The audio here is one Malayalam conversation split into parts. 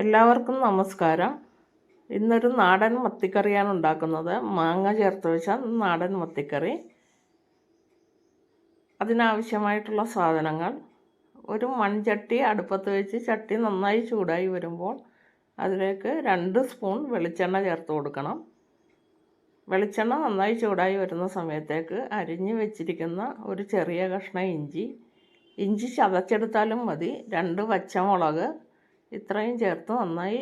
എല്ലാവർക്കും നമസ്കാരം. ഇന്നൊരു നാടൻ മത്തിക്കറിയാണ് ഉണ്ടാക്കുന്നത്. മാങ്ങ ചേർത്ത് വെച്ച നാടൻ മത്തിക്കറി. അതിനാവശ്യമായിട്ടുള്ള സാധനങ്ങൾ. ഒരു മൺചട്ടി അടുപ്പത്ത് വെച്ച് ചട്ടി നന്നായി ചൂടായി വരുമ്പോൾ അതിലേക്ക് രണ്ട് സ്പൂൺ വെളിച്ചെണ്ണ ചേർത്ത് കൊടുക്കണം. വെളിച്ചെണ്ണ നന്നായി ചൂടായി വരുന്ന സമയത്തേക്ക് അരിഞ്ഞ് വെച്ചിരിക്കുന്ന ഒരു ചെറിയ കഷ്ണം ഇഞ്ചി. ഇഞ്ചി ചതച്ചെടുത്താലും മതി. രണ്ട് പച്ചമുളക്. ഇത്രയും ചേർത്ത് നന്നായി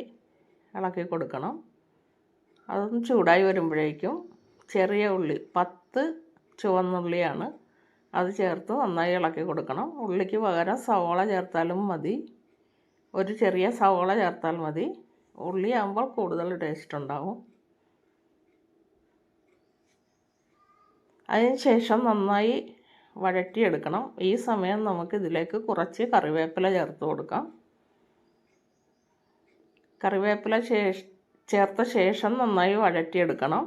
ഇളക്കി കൊടുക്കണം. അതൊന്ന് ചൂടായി വരുമ്പോഴേക്കും ചെറിയ ഉള്ളി പത്ത് ചുവന്നുള്ളിയാണ് അത് ചേർത്ത് നന്നായി ഇളക്കി കൊടുക്കണം. ഉള്ളിക്ക് പകരം സവോള ചേർത്താലും മതി. ഒരു ചെറിയ സവോള ചേർത്താൽ മതി. ഉള്ളി ആകുമ്പോൾ കൂടുതൽ ടേസ്റ്റ് ഉണ്ടാവും. അതിന് ശേഷം നന്നായി വഴറ്റിയെടുക്കണം. ഈ സമയം നമുക്ക് ഇതിലേക്ക് കുറച്ച് കറിവേപ്പില ചേർത്ത് കൊടുക്കാം. കറിവേപ്പില ചേർത്ത ശേഷം നന്നായി വഴറ്റിയെടുക്കണം.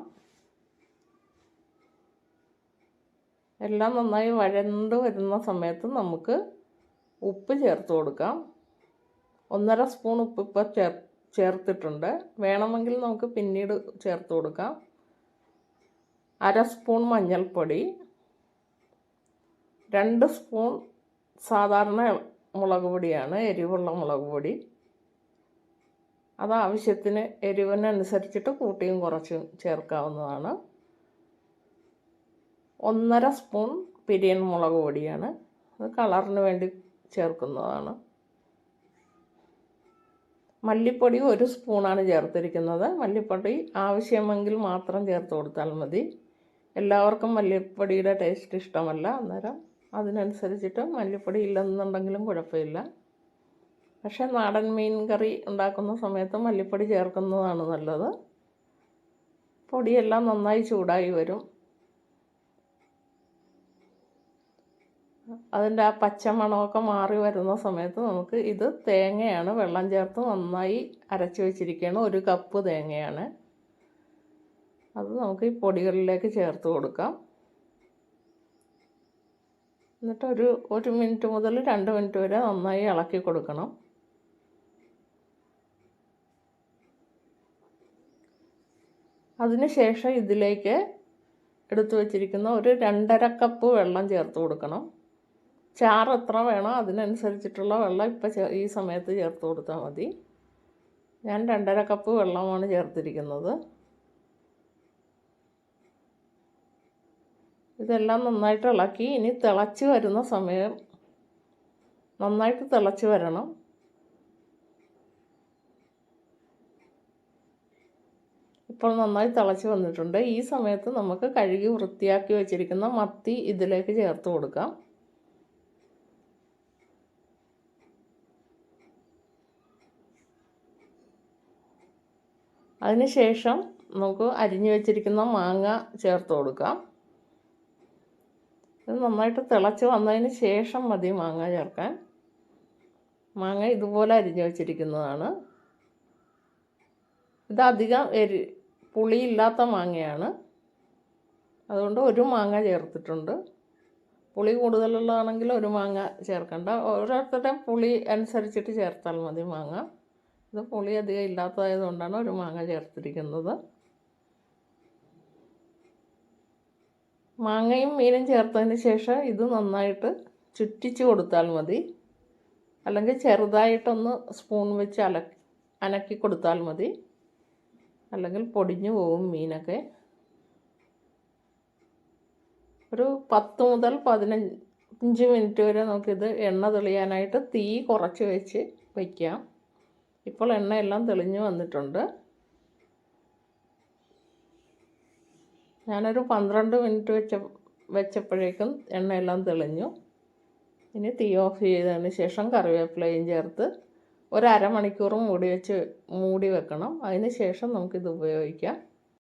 എല്ലാം നന്നായി വഴണ്ട് വരുന്ന സമയത്ത് നമുക്ക് ഉപ്പ് ചേർത്ത് കൊടുക്കാം. ഒന്നര സ്പൂൺ ഉപ്പ് ഇപ്പോൾ ചേർ ചേർത്തിട്ടുണ്ട്. വേണമെങ്കിൽ നമുക്ക് പിന്നീട് ചേർത്ത് കൊടുക്കാം. അര സ്പൂൺ മഞ്ഞൾപ്പൊടി രണ്ട് സ്പൂൺ സാധാരണ മുളക് പൊടിയാണ് എരിവുള്ള മുളക് പൊടി അത് ആവശ്യത്തിന് എരിവിനനുസരിച്ചിട്ട് കൂട്ടിയും കുറച്ചും ചേർക്കാവുന്നതാണ്. ഒന്നര സ്പൂൺ പിരിയൻ മുളക് പൊടിയാണ്. അത് കളറിന് വേണ്ടി ചേർക്കുന്നതാണ്. മല്ലിപ്പൊടി ഒരു സ്പൂണാണ് ചേർത്തിരിക്കുന്നത്. മല്ലിപ്പൊടി ആവശ്യമെങ്കിൽ മാത്രം ചേർത്ത് കൊടുത്താൽ മതി. എല്ലാവർക്കും മല്ലിപ്പൊടിയുടെ ടേസ്റ്റ് ഇഷ്ടമല്ല. അന്നേരം അതിനനുസരിച്ചിട്ട് മല്ലിപ്പൊടി ഇല്ലെന്നുണ്ടെങ്കിലും കുഴപ്പമില്ല. പക്ഷേ നാടൻ മീൻ കറി ഉണ്ടാക്കുന്ന സമയത്ത് മല്ലിപ്പൊടി ചേർക്കുന്നതാണ് നല്ലത്. പൊടിയെല്ലാം നന്നായി ചൂടായി വരും. അതിന്റെ ആ പച്ചമണമൊക്കെ മാറി വരുന്ന സമയത്ത് നമുക്ക് ഇത് തേങ്ങയാണ് വെള്ളം ചേർത്ത് നന്നായി അരച്ച് വെച്ചിരിക്കുകയാണ്. ഒരു കപ്പ് തേങ്ങയാണ്. അത് നമുക്ക് ഈ പൊടികളിലേക്ക് ചേർത്ത് കൊടുക്കാം. എന്നിട്ട് ഒരു ഒരു മിനിറ്റ് മുതൽ രണ്ട് മിനിറ്റ് വരെ നന്നായി ഇളക്കി കൊടുക്കണം. അതിനുശേഷം ഇതിലേക്ക് എടുത്തു വച്ചിരിക്കുന്ന ഒരു രണ്ടര കപ്പ് വെള്ളം ചേർത്ത് കൊടുക്കണം. ചാറ് എത്ര വേണോ അതിനനുസരിച്ചിട്ടുള്ള വെള്ളം ഇപ്പം ഈ സമയത്ത് ചേർത്ത് കൊടുത്താൽ മതി. ഞാൻ രണ്ടര കപ്പ് വെള്ളമാണ് ചേർത്തിരിക്കുന്നത്. ഇതെല്ലാം നന്നായിട്ട് ഇളക്കി. ഇനി തിളച്ച് വരുന്ന സമയം നന്നായിട്ട് തിളച്ച് വരണം. ഇപ്പോൾ നന്നായി തിളച്ച് വന്നിട്ടുണ്ട്. ഈ സമയത്ത് നമുക്ക് കഴുകി വൃത്തിയാക്കി വെച്ചിരിക്കുന്ന മത്തി ഇതിലേക്ക് ചേർത്ത് കൊടുക്കാം. അതിനുശേഷം നമുക്ക് അരിഞ്ഞു വെച്ചിരിക്കുന്ന മാങ്ങ ചേർത്ത് കൊടുക്കാം. ഇത് നന്നായിട്ട് തിളച്ച് വന്നതിന് ശേഷം മതി മാങ്ങ ചേർക്കാൻ. മാങ്ങ ഇതുപോലെ അരിഞ്ഞു വെച്ചിരിക്കുന്നതാണ്. ഇത് അധികം എരി പുളിയില്ലാത്ത മാങ്ങയാണ്. അതുകൊണ്ട് ഒരു മാങ്ങ ചേർത്തിട്ടുണ്ട്. പുളി കൂടുതലുള്ളതാണെങ്കിൽ ഒരു മാങ്ങ ചേർക്കണ്ട. ഓരോരുത്തരുടെയും പുളി അനുസരിച്ചിട്ട് ചേർത്താൽ മതി മാങ്ങ. ഇത് പുളി അധികം ഇല്ലാത്തതായതുകൊണ്ടാണ് ഒരു മാങ്ങ ചേർത്തിരിക്കുന്നത്. മാങ്ങയും മീനും ചേർത്തതിന് ശേഷം ഇത് നന്നായിട്ട് ചുറ്റിച്ച് കൊടുത്താൽ മതി. അല്ലെങ്കിൽ ചെറുതായിട്ടൊന്ന് സ്പൂൺ വെച്ച് അല അനക്കി കൊടുത്താൽ മതി. അല്ലെങ്കിൽ പൊടിഞ്ഞു പോകും മീനൊക്കെ. ഒരു പത്ത് മുതൽ പതിനഞ്ച് മിനിറ്റ് വരെ നമുക്കിത് എണ്ണ തെളിയാനായിട്ട് തീ കുറച്ച് വെച്ച് വയ്ക്കാം ഇപ്പോൾ എണ്ണയെല്ലാം തെളിഞ്ഞു വന്നിട്ടുണ്ട്. ഞാനൊരു പന്ത്രണ്ട് മിനിറ്റ് വെച്ച വെച്ചപ്പോഴേക്കും എണ്ണയെല്ലാം തെളിഞ്ഞു. ഇനി തീ ഓഫ് ചെയ്തതിന് ശേഷം കറിവേപ്പിലയും ചേർത്ത് ഒരു അരമണിക്കൂർ മൂടി വെച്ച് മൂടി വെക്കണം. അതിന് ശേഷം നമുക്കിത് ഉപയോഗിക്കാം.